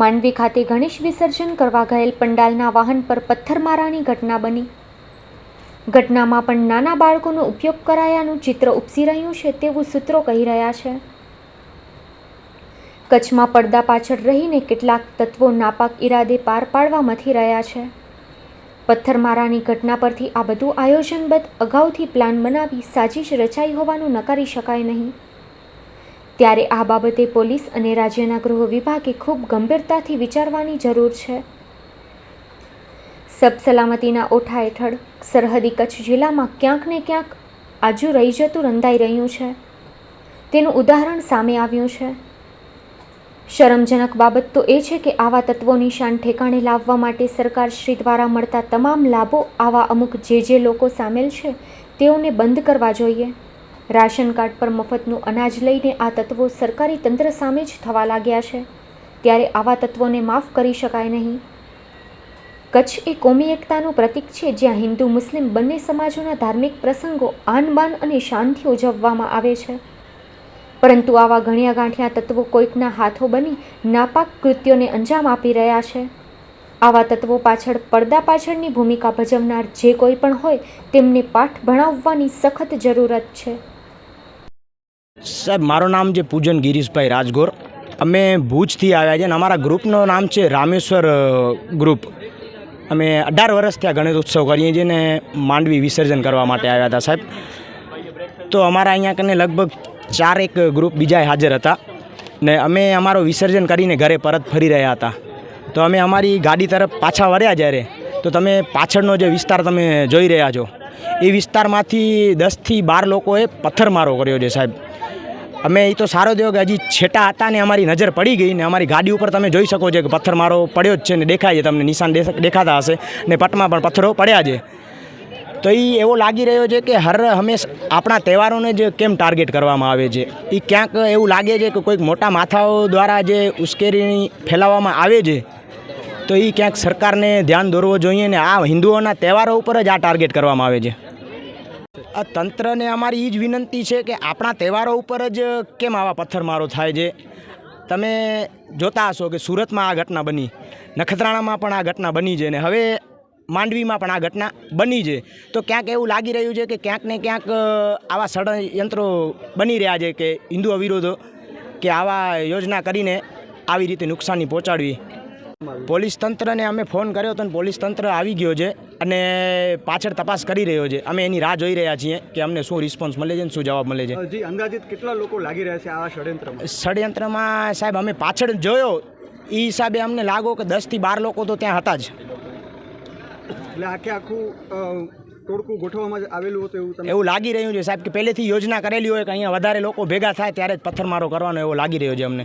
માંડવી ખાતે ગણેશ વિસર્જન કરવા ગયેલ પંડાલના વાહન પર પથ્થરમારાની ઘટના બની. ઘટનામાં પણ નાના બાળકોનો ઉપયોગ કરાયાનું ચિત્ર ઉપસી રહ્યું છે તેવું સૂત્રો કહી રહ્યા છે. કચ્છમાં પડદા પાછળ રહીને કેટલાક તત્વો નાપાક ઈરાદે પાર પાડવા મથી રહ્યા છે. પથ્થરમારાની ઘટના પરથી આ બધું આયોજનબદ્ધ અગાઉથી પ્લાન બનાવી સાજિશ રચાઈ હોવાનું નકારી શકાય નહીં. ત્યારે આ બાબતે પોલીસ અને રાજ્યના ગૃહ વિભાગે ખૂબ ગંભીરતાથી વિચારવાની જરૂર છે. સબ સલામતીના ઓઠા હેઠળ સરહદી કચ્છ જિલ્લામાં ક્યાંક ને ક્યાંક આજુ રહી જતું રંધાઈ રહ્યું છે. તેનું ઉદાહરણ સામે આવ્યું છે. શરમજનક બાબત તો એ છે કે આવા તત્વોની શાન ઠેકાણે લાવવા માટે સરકારશ્રી દ્વારા મળતા તમામ લાભો આવા અમુક જે જે લોકો સામેલ છે તેઓને બંધ કરવા જોઈએ. રાશન કાર્ડ પર મફતનું અનાજ લઈને આ તત્વો સરકારી તંત્ર સામે જ થવા લાગ્યા છે. ત્યારે આવા તત્વોને માફ કરી શકાય નહીં. કચ્છ એ કોમી એકતાનું પ્રતીક છે, જ્યાં હિન્દુ, મુસ્લિમ બંને સમાજોના ધાર્મિક પ્રસંગો આન બાન અને શાંતિ ઉજવવામાં આવે છે. પરંતુ આવા ઘણિયા ગાંઠિયા તત્વો કોઈકના હાથો બની નાપાક કૃત્યોને અંજામ આપી રહ્યા છે. આવા તત્વો પાછળ પડદા પાછળની ભૂમિકા ભજવનાર જે કોઈ પણ હોય, તેમને પાઠ ભણાવવાની સખત જરૂરત છે. સાહેબ, મારું નામ છે પૂજન ગિરીશભાઈ રાજગોર. અમે ભુજથી આવ્યા છે અને અમારા ગ્રુપનું નામ છે રામેશ્વર ગ્રુપ. અમે અઢાર વર્ષથી આ ગણેશ ઉત્સવ કરીએ છીએ ને માંડવી વિસર્જન કરવા માટે આવ્યા હતા સાહેબ. તો અમારા અહીંયા કને લગભગ ચાર એક ગ્રુપ બીજા હાજર હતા ને અમે અમારો વિસર્જન કરીને ઘરે પરત ફરી રહ્યા હતા. તો અમે અમારી ગાડી તરફ પાછા વળ્યા જ્યારે, તો તમે પાછળનો જે વિસ્તાર તમે જોઈ રહ્યા છો, એ વિસ્તારમાંથી દસથી બાર લોકોએ પથ્થરમારો કર્યો છે સાહેબ. અમે એ તો સારો થયો કે હજી છેટા હતા ને અમારી નજર પડી ગઈ ને અમારી ગાડી ઉપર તમે જોઈ શકો છો કે પથ્થરમારો પડ્યો જ છે ને દેખાય છે તમને, નિશાન દેખાતા હશે ને પટમાં પણ પથ્થરો પડ્યા છે. તો એ એવો લાગી રહ્યો છે કે હર હંમેશ આપણા તહેવારોને જ કેમ ટાર્ગેટ કરવામાં આવે છે? એ ક્યાંક એવું લાગે છે કે કોઈક મોટા માથાઓ દ્વારા જે ઉશ્કેરણી ફેલાવવામાં આવે છે? તો એ ક્યાંક સરકારને ધ્યાન દોરવો જોઈએ ને આ હિન્દુઓના તહેવારો ઉપર જ આ ટાર્ગેટ કરવામાં આવે છે. આ તંત્રને અમારી એ જ વિનંતી છે કે આપણા તહેવારો ઉપર જ કેમ આવા પથ્થરમારો થાય છે? તમે જોતા હશો કે સુરતમાં આ ઘટના બની, નખત્રાણામાં પણ આ ઘટના બની છે ને હવે માંડવીમાં પણ આ ઘટના બની છે. તો ક્યાંક એવું લાગી રહ્યું છે કે ક્યાંક ને ક્યાંક આવા ષડયંત્રો બની રહ્યા છે કે હિન્દુ અવિરોધો કે આવા યોજના કરીને આવી રીતે નુકસાની પહોંચાડવી. પોલીસ તંત્રને અમે ફોન કર્યો હતો પોલીસ તંત્ર આવી ગયો છે. અને પાછળ તપાસ કરી રહ્યો છે. અમે એની રાહ જોઈ રહ્યા છીએ કે અમને શું રિસ્પોન્સ મળે છે ને શું જવાબ મળે છે. જી અંદાજિત કેટલા લોકો લાગી રહ્યા છે આ ષડયંત્રમાં? ષડયંત્રમાં સાહેબ અમે પાછળ જોયો. એ હિસાબે અમને લાગો કે દસથી બાર લોકો તો ત્યાં હતા જ. એટલે આખે આખું ટોળકું ગોઠવવામાં આવેલું હતું એવું એવું લાગી રહ્યું છે સાહેબ કે પહેલેથી યોજના કરેલી હોય કે અહીંયા વધારે લોકો ભેગા થાય ત્યારે જ પથ્થરમારો કરવાનો એવો લાગી રહ્યો છે અમને.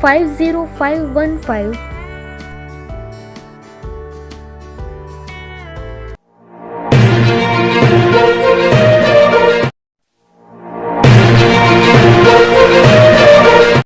50515